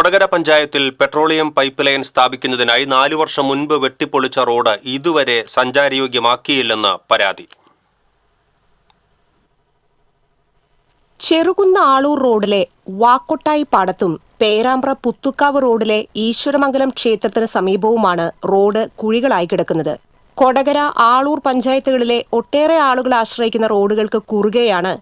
കൊടകര പഞ്ചായത്തിൽ petroleum pipe line സ്ഥാപിക്കുന്നതിനായി നാലു വർഷം മുൻപ് വെട്ടിപ്പൊളിച്ച റോഡ് ഇതുവരെ സഞ്ചാരയോഗ്യമാക്കിയില്ലെന്ന് പരാതി. ചെറുകുന്ന ആളൂർ റോഡിലെ വാക്കൊട്ടായി പാടത്തും പേരാമ്പ്ര പുത്തുക്കാവ് റോഡിലെ ഈശ്വരമംഗലം ക്ഷേത്രത്തിന് സമീപവുമാണ് റോഡ് കുഴികളായി കിടക്കുന്നത്. കൊടകര ആളൂർ പഞ്ചായത്തുകളിലെ ഒട്ടേറെ ആളുകൾ ആശ്രയിക്കുന്ന റോഡുകൾക്ക് കുറുകെയാണ്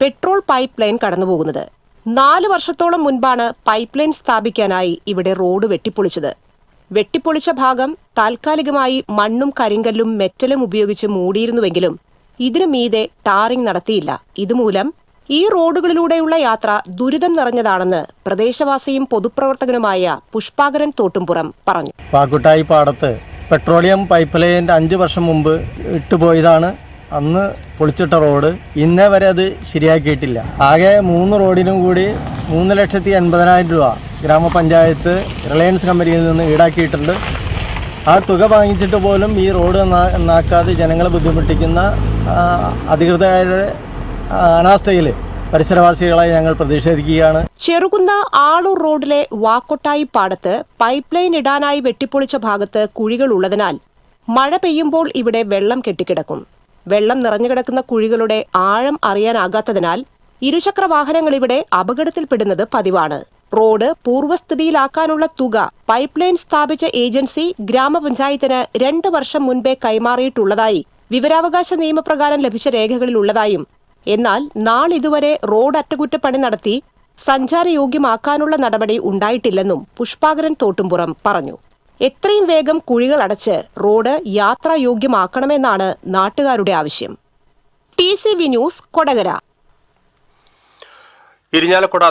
പെട്രോൾ പൈപ്പ് ലൈൻ കടന്നുപോകുന്നത്. നാല് വർഷത്തോളം മുൻപാണ് പൈപ്പ് ലൈൻ സ്ഥാപിക്കാനായി ഇവിടെ റോഡ് വെട്ടിപ്പൊളിച്ചത്. വെട്ടിപ്പൊളിച്ച ഭാഗം താൽക്കാലികമായി മണ്ണും കരിങ്കല്ലും മെറ്റലും ഉപയോഗിച്ച് മൂടിയിരുന്നുവെങ്കിലും ഇതിനു മീതെ ടാറിംഗ് നടത്തിയില്ല. ഇതുമൂലം ഈ റോഡുകളിലൂടെയുള്ള യാത്ര ദുരിതം നിറഞ്ഞതാണെന്ന് പ്രദേശവാസിയും പൊതുപ്രവർത്തകനുമായ പുഷ്പാകരൻ തോട്ടുംപുറം പറഞ്ഞു. പാക്കുട്ടായി പാടത്ത് പെട്രോളിയം പൈപ്പ് ലൈൻ അഞ്ച് വർഷം മുമ്പ് ഇട്ടുപോയതാണ് അന്ന് പൊളിച്ചിട്ട റോഡ് ഇന്നേ വരെ അത് ശരിയാക്കിയിട്ടില്ല. ആകെ മൂന്ന് റോഡിനും കൂടി മൂന്ന് ലക്ഷത്തി എൺപതിനായിരം രൂപ ഗ്രാമപഞ്ചായത്ത് റിലയൻസ് കമ്പനിയിൽ നിന്ന് ഈടാക്കിയിട്ടുണ്ട്. ആ തുക വാങ്ങിച്ചിട്ട് പോലും ഈ റോഡ് നന്നാ- നന്നാക്കാതെ ജനങ്ങളെ ബുദ്ധിമുട്ടിക്കുന്ന അധികൃതരുടെ അനാസ്ഥയിൽ പരിസരവാസികളായി ഞങ്ങൾ പ്രതിഷേധിക്കുകയാണ്. ചെറുകുന്ന ആളൂർ റോഡിലെ വാക്കൊട്ടായി പാടത്ത് പൈപ്പ് ലൈൻ ഇടാനായി വെട്ടിപ്പൊളിച്ച ഭാഗത്ത് കുഴികൾ ഉള്ളതിനാൽ മഴ പെയ്യുമ്പോൾ ഇവിടെ വെള്ളം കെട്ടിക്കിടക്കും. വെള്ളം നിറഞ്ഞുകിടക്കുന്ന കുഴികളുടെ ആഴം അറിയാനാകാത്തതിനാൽ ഇരുചക്ര വാഹനങ്ങൾ ഇവിടെ അപകടത്തിൽപ്പെടുന്നത് പതിവാണ്. റോഡ് പൂർവസ്ഥിതിയിലാക്കാനുള്ള തുക പൈപ്പ് ലൈൻ സ്ഥാപിച്ച ഏജൻസി ഗ്രാമപഞ്ചായത്തിന് രണ്ട് വർഷം മുൻപേ കൈമാറിയിട്ടുള്ളതായി വിവരാവകാശ നിയമപ്രകാരം ലഭിച്ച രേഖകളിലുള്ളതായും. എന്നാൽ നാളിതുവരെ റോഡ് അറ്റകുറ്റപ്പണി നടത്തി സഞ്ചാരയോഗ്യമാക്കാനുള്ള നടപടി ഉണ്ടായിട്ടില്ലെന്നും പുഷ്പാകരൻ തോട്ടുംപുറം പറഞ്ഞു. എത്രയും വേഗം കുഴികൾ അടച്ച് റോഡ് യാത്രായോഗ്യമാക്കണമെന്നാണ് നാട്ടുകാരുടെ ആവശ്യം. T C V news Kodakara. Irinjalakuda